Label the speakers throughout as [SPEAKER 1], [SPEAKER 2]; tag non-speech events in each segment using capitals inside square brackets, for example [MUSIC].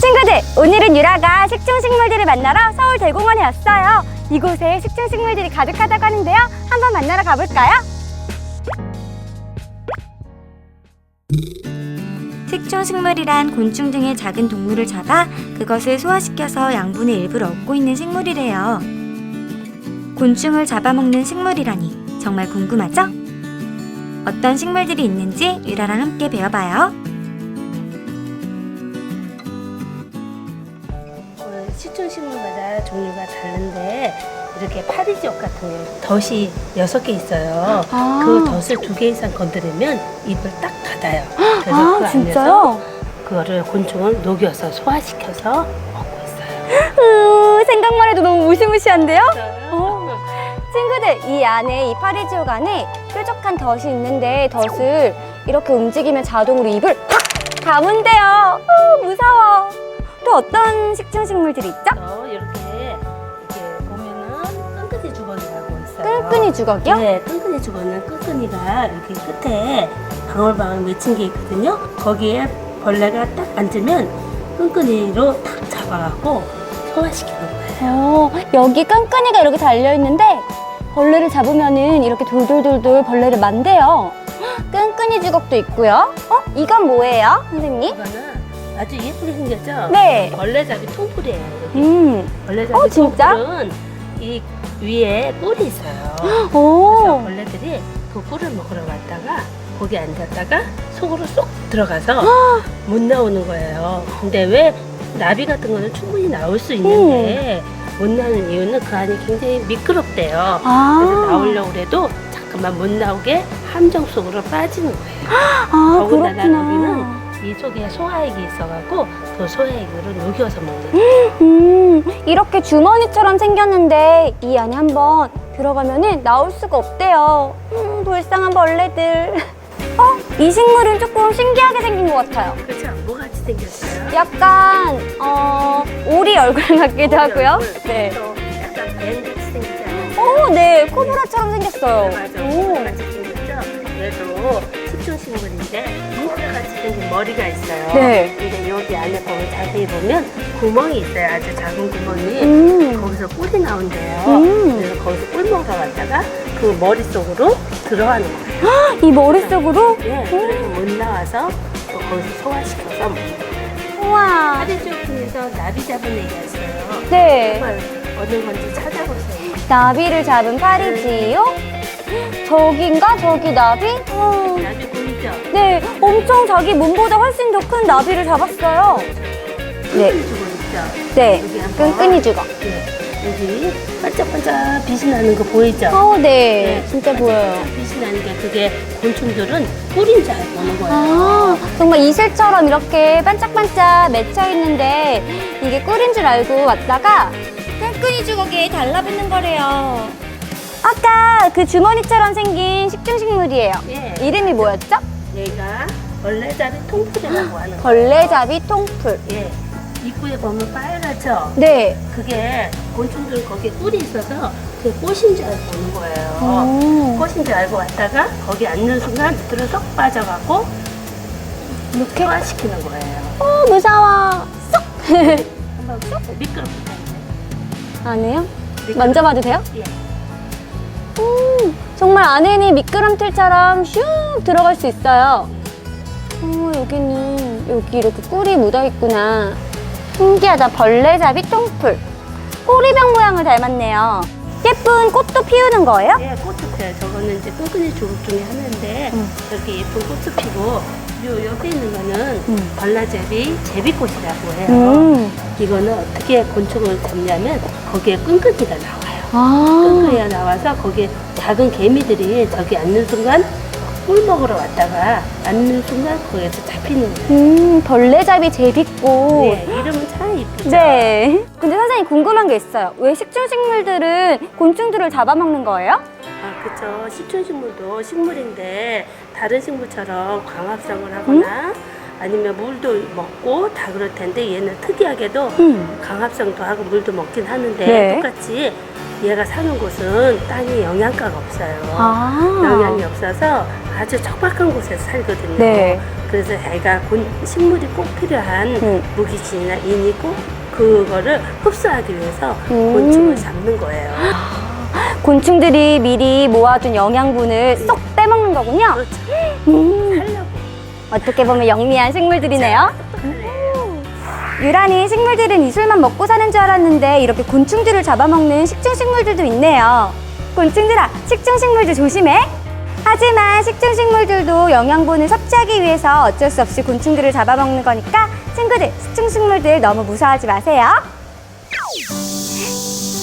[SPEAKER 1] 친구들, 오늘은 유라가 식충식물들을 만나러 서울 대공원에 왔어요. 이곳에 식충식물들이 가득하다고 하는데요. 한번 만나러 가볼까요? 식충식물이란 곤충 등의 작은 동물을 잡아 그것을 소화시켜서 양분의 일부를 얻고 있는 식물이래요. 곤충을 잡아먹는 식물이라니 정말 궁금하죠? 어떤 식물들이 있는지 유라랑 함께 배워봐요.
[SPEAKER 2] 시촌식물마다 종류가 다른데 이렇게 파리지옥 같은 게 덫이 여섯 개 있어요.
[SPEAKER 1] 아.
[SPEAKER 2] 그 덫을 두 개 이상 건드리면 입을 딱 닫아요. 그래서 그
[SPEAKER 1] 아,
[SPEAKER 2] 안에서
[SPEAKER 1] 진짜요?
[SPEAKER 2] 그거를 곤충을 녹여서 소화시켜서 먹고 있어요. [LAUGHS]
[SPEAKER 1] 으, 생각만 해도 너무 무시무시한데요? 어. 친구들, 이 안에, 이 파리지옥 안에 뾰족한 덫이 있는데 덫을 이렇게 움직이면 자동으로 입을 팍! 감은대요. 어, 무서워. 또 어떤 식충 식물들이 있죠?
[SPEAKER 2] 또 이렇게 이렇게 보면은 끈끈이 주걱이라고 있어요.
[SPEAKER 1] 끈끈이 주걱이요?
[SPEAKER 2] 네, 끈끈이 주걱은 끈끈이가 이렇게 끝에 방울방울 맺힌 게 있거든요. 거기에 벌레가 딱 앉으면 끈끈이로 탁 잡아갖고 소화시키는 거예요.
[SPEAKER 1] 어, 여기 끈끈이가 이렇게 달려 있는데 벌레를 잡으면은 이렇게 돌돌돌돌 벌레를 만대요. 헉, 끈끈이 주걱도 있고요. 어? 이건 뭐예요, 선생님?
[SPEAKER 2] 이거는 아주 예쁘게 생겼죠?
[SPEAKER 1] 네.
[SPEAKER 2] 벌레잡이 통풀이에요. 여기.
[SPEAKER 1] 음.
[SPEAKER 2] 벌레잡이
[SPEAKER 1] 어, 진짜?
[SPEAKER 2] 통풀은 이 위에 뿔이 있어요. 그래서
[SPEAKER 1] 오.
[SPEAKER 2] 벌레들이 그 뿔을 먹으러 갔다가 거기 앉았다가 속으로 쏙 들어가서 못 나오는 거예요. 근데 왜 나비 같은 거는 충분히 나올 수 있는데 못 나오는 이유는 그 안이 굉장히 미끄럽대요. 그래서
[SPEAKER 1] 아.
[SPEAKER 2] 나오려고 해도 잠깐만 못 나오게 함정 속으로 빠지는 거예요.
[SPEAKER 1] 아,
[SPEAKER 2] 더군다나
[SPEAKER 1] 그렇구나.
[SPEAKER 2] 여기는 이 속에 소화액이 있어갖고 그 소화액으로 녹여서 먹는 거예요.
[SPEAKER 1] 음, 이렇게 주머니처럼 생겼는데 이 안에 한번 들어가면은 나올 수가 없대요. 음, 불쌍한 벌레들. 어? 이 식물은 조금 신기하게 생긴 것 같아요.
[SPEAKER 2] 그렇죠? 뭐같이 생겼어요?
[SPEAKER 1] 약간 어 오리 얼굴 같기도 하고요. 네.
[SPEAKER 2] 또 약간 뱀같이 생겼잖아요.
[SPEAKER 1] 오, 네, 코브라처럼 생겼어요.
[SPEAKER 2] 맞아.
[SPEAKER 1] 오.
[SPEAKER 2] 같이 생겼죠? 얘도 식충식물인데 코브라같이 생긴 머리가 있어요.
[SPEAKER 1] 네.
[SPEAKER 2] 근데 여기 안에 보면 자세히 보면 구멍이 있어요. 아주 작은 구멍이.
[SPEAKER 1] 음.
[SPEAKER 2] 거기서 꿀이 나온대요.
[SPEAKER 1] 음.
[SPEAKER 2] 그래서 거기서 꿀 먹으러 갔다가 그 머릿속으로 들어가는 거예요.
[SPEAKER 1] 이 머릿속으로?
[SPEAKER 2] 네. 그래서 못 나와서 또 거기서 소화시켜서 먹는 거예요.
[SPEAKER 1] 우와.
[SPEAKER 2] 파리지옥 중에서 나비 잡은 애가 있어요.
[SPEAKER 1] 네.
[SPEAKER 2] 정말 어느 건지 찾아보세요.
[SPEAKER 1] 나비를 잡은 파리지요? 저긴가? 저기 나비? 어.
[SPEAKER 2] 나비 보이죠?
[SPEAKER 1] 네, 엄청 자기 몸보다 훨씬 더 큰 나비를 잡았어요. 네.
[SPEAKER 2] 끈끈이 주고 있죠?
[SPEAKER 1] 네,
[SPEAKER 2] 여기 한번.
[SPEAKER 1] 끈끈이 주걱.
[SPEAKER 2] 네. 여기 반짝반짝 빛이 나는 거 보이죠?
[SPEAKER 1] 어, 네, 진짜 보여요.
[SPEAKER 2] 반짝반짝 빛이 나는 게 그게 곤충들은 꿀인 줄 알고 오는 거예요.
[SPEAKER 1] 아, 정말 이슬처럼 이렇게 반짝반짝 맺혀 있는데 이게 꿀인 줄 알고 왔다가 끈끈이 주걱에 달라붙는 거래요. 아까 그 주머니처럼 생긴 식중식물이에요.
[SPEAKER 2] 예.
[SPEAKER 1] 이름이 뭐였죠?
[SPEAKER 2] 얘가 벌레잡이 통풀이라고 하는 거예요.
[SPEAKER 1] 벌레잡이 통풀.
[SPEAKER 2] 예. 입구에 보면 빨갛죠?
[SPEAKER 1] 네.
[SPEAKER 2] 그게 곤충들은 거기에 꿀이 있어서 그게 꽃인 줄 알고 오는 거예요.
[SPEAKER 1] 오.
[SPEAKER 2] 꽃인 줄 알고 왔다가 거기 앉는 순간 밑으로 쏙 빠져갖고
[SPEAKER 1] 이렇게?
[SPEAKER 2] 소화시키는 거예요.
[SPEAKER 1] 어, 무서워. 쏙!
[SPEAKER 2] 한번 쏙 미끄럽다.
[SPEAKER 1] 안 해요? 만져봐도 돼요?
[SPEAKER 2] 예.
[SPEAKER 1] 음, 정말 안에는 미끄럼틀처럼 슉 들어갈 수 있어요. 어, 여기는 여기 이렇게 꿀이 묻어 있구나. 신기하다. 벌레잡이 똥풀. 꼬리병 모양을 닮았네요. 예쁜 꽃도 피우는 거예요?
[SPEAKER 2] 예, 꽃도 피어요. 저거는 이제 끈끈이 조국 중에 하나인데
[SPEAKER 1] 음.
[SPEAKER 2] 이렇게 예쁜 꽃도 피고 요 옆에 있는 거는
[SPEAKER 1] 음.
[SPEAKER 2] 벌라제비 제비꽃이라고 해요.
[SPEAKER 1] 음.
[SPEAKER 2] 이거는 어떻게 곤충을 잡냐면 거기에 끈끈이가 나와요.
[SPEAKER 1] 아.
[SPEAKER 2] 끈끈이가 나와서 거기에 작은 개미들이 저기 앉는 순간 꿀 먹으러 왔다가 앉는 순간 거기에서 잡히는 거예요.
[SPEAKER 1] 음, 벌레잡이 제비꽃.
[SPEAKER 2] 네, 이름은 참 이쁘죠?
[SPEAKER 1] 네. 근데 선생님 궁금한 게 있어요. 왜 식충식물들은 곤충들을 잡아먹는 거예요?
[SPEAKER 2] 아, 그쵸. 식충식물도 식물인데 다른 식물처럼 광합성을 하거나 아니면 물도 먹고 다 그럴 텐데 얘는 특이하게도
[SPEAKER 1] 음.
[SPEAKER 2] 강합성도 하고 물도 먹긴 하는데
[SPEAKER 1] 네.
[SPEAKER 2] 똑같이 얘가 사는 곳은 땅이 영양가가 없어요.
[SPEAKER 1] 아.
[SPEAKER 2] 영양이 없어서 아주 척박한 곳에서 살거든요.
[SPEAKER 1] 네.
[SPEAKER 2] 그래서 애가 곤- 식물이 꼭 필요한
[SPEAKER 1] 음.
[SPEAKER 2] 무기질이나 인이 꼭 그거를 흡수하기 위해서
[SPEAKER 1] 음.
[SPEAKER 2] 곤충을 잡는 거예요. [GASPS]
[SPEAKER 1] 곤충들이 미리 모아둔 영양분을 쏙 빼먹는 거군요.
[SPEAKER 2] 그렇죠. [GASPS]
[SPEAKER 1] 음.
[SPEAKER 2] 살려고.
[SPEAKER 1] 어떻게 보면 영리한
[SPEAKER 2] 식물들이네요.
[SPEAKER 1] 유란히 식물들은 이슬만 먹고 사는 줄 알았는데 이렇게 곤충들을 잡아먹는 식충 식물들도 있네요. 곤충들아, 식충 식물들 조심해. 하지만 식충 식물들도 영양분을 섭취하기 위해서 어쩔 수 없이 곤충들을 잡아먹는 거니까 친구들, 식충 식물들 너무 무서워하지 마세요.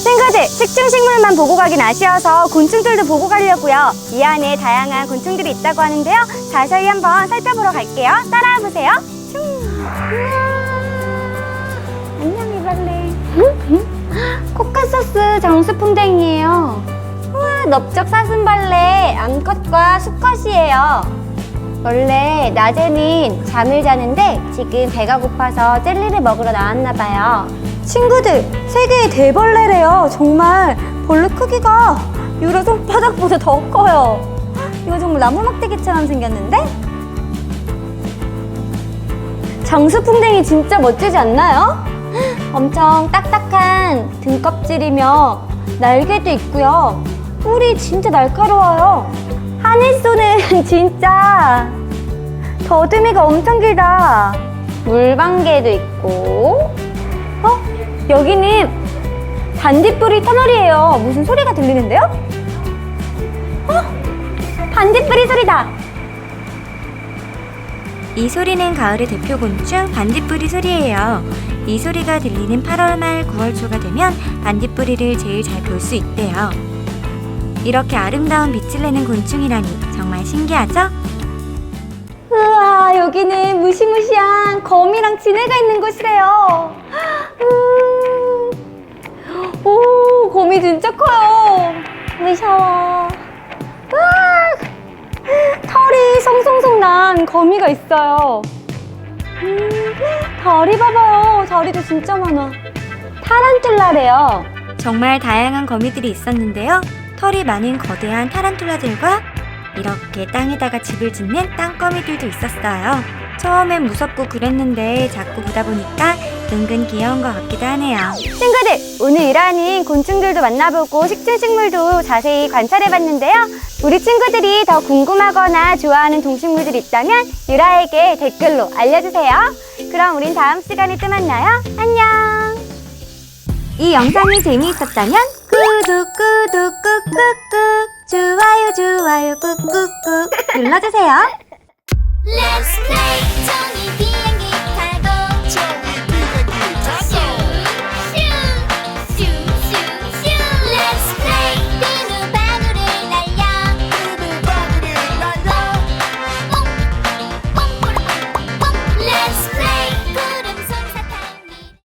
[SPEAKER 1] 친구들, 식충식물만 보고 가긴 아쉬워서 곤충들도 보고 가려고요. 이 안에 다양한 곤충들이 있다고 하는데요. 자세히 한번 살펴보러 갈게요. 따라와 보세요. 안녕 이발레. 코카소스 장수풍뎅이에요. 우와 넓적 사슴벌레 암컷과 수컷이에요. 원래 낮에는 잠을 자는데 지금 배가 고파서 젤리를 먹으러 나왔나 봐요. 친구들, 세계의 대벌레래요. 정말 벌레 크기가 유라 손바닥보다 더 커요. 이거 정말 나무 막대기처럼 생겼는데? 장수풍뎅이 진짜 멋지지 않나요? 엄청 딱딱한 등껍질이며 날개도 있고요. 뿔이 진짜 날카로워요. 하늘 쏘는 [LAUGHS] 진짜 더듬이가 엄청 길다. 물방개도 있고. 어? 여기는 반딧불이 터널이에요. 무슨 소리가 들리는데요? 어? 반딧불이 소리다.
[SPEAKER 3] 이 소리는 가을의 대표 곤충 반딧불이 소리예요. 이 소리가 들리는 8월 말 9월 초가 되면 반딧불이를 제일 잘 볼 수 있대요. 이렇게 아름다운 빛을 내는 곤충이라니 정말 신기하죠?
[SPEAKER 1] 우와, 여기는 무시무시한 거미랑 지네가 있는 곳이래요. 음. 오, 거미 진짜 커요. 무서워. 우와, 털이 송송송 난 거미가 있어요. 음, 다리 봐봐요. 다리도 진짜 많아. 타란툴라래요.
[SPEAKER 3] 정말 다양한 거미들이 있었는데요. 털이 많은 거대한 타란툴라들과 이렇게 땅에다가 집을 짓는 땅거미들도 있었어요. 처음엔 무섭고 그랬는데 자꾸 보다 보니까 은근 귀여운 것 같기도 하네요.
[SPEAKER 1] 친구들, 오늘 일하는 곤충들도 만나보고 식충식물도 자세히 관찰해봤는데요. 우리 친구들이 더 궁금하거나 좋아하는 동식물들이 있다면 유라에게 댓글로 알려주세요. 그럼 우린 다음 시간에 또 만나요. 안녕!
[SPEAKER 3] 이 영상이 재미있었다면 구독 구독 꾹꾹꾹 좋아요 좋아요 꾹꾹꾹 눌러주세요.
[SPEAKER 4] Let's play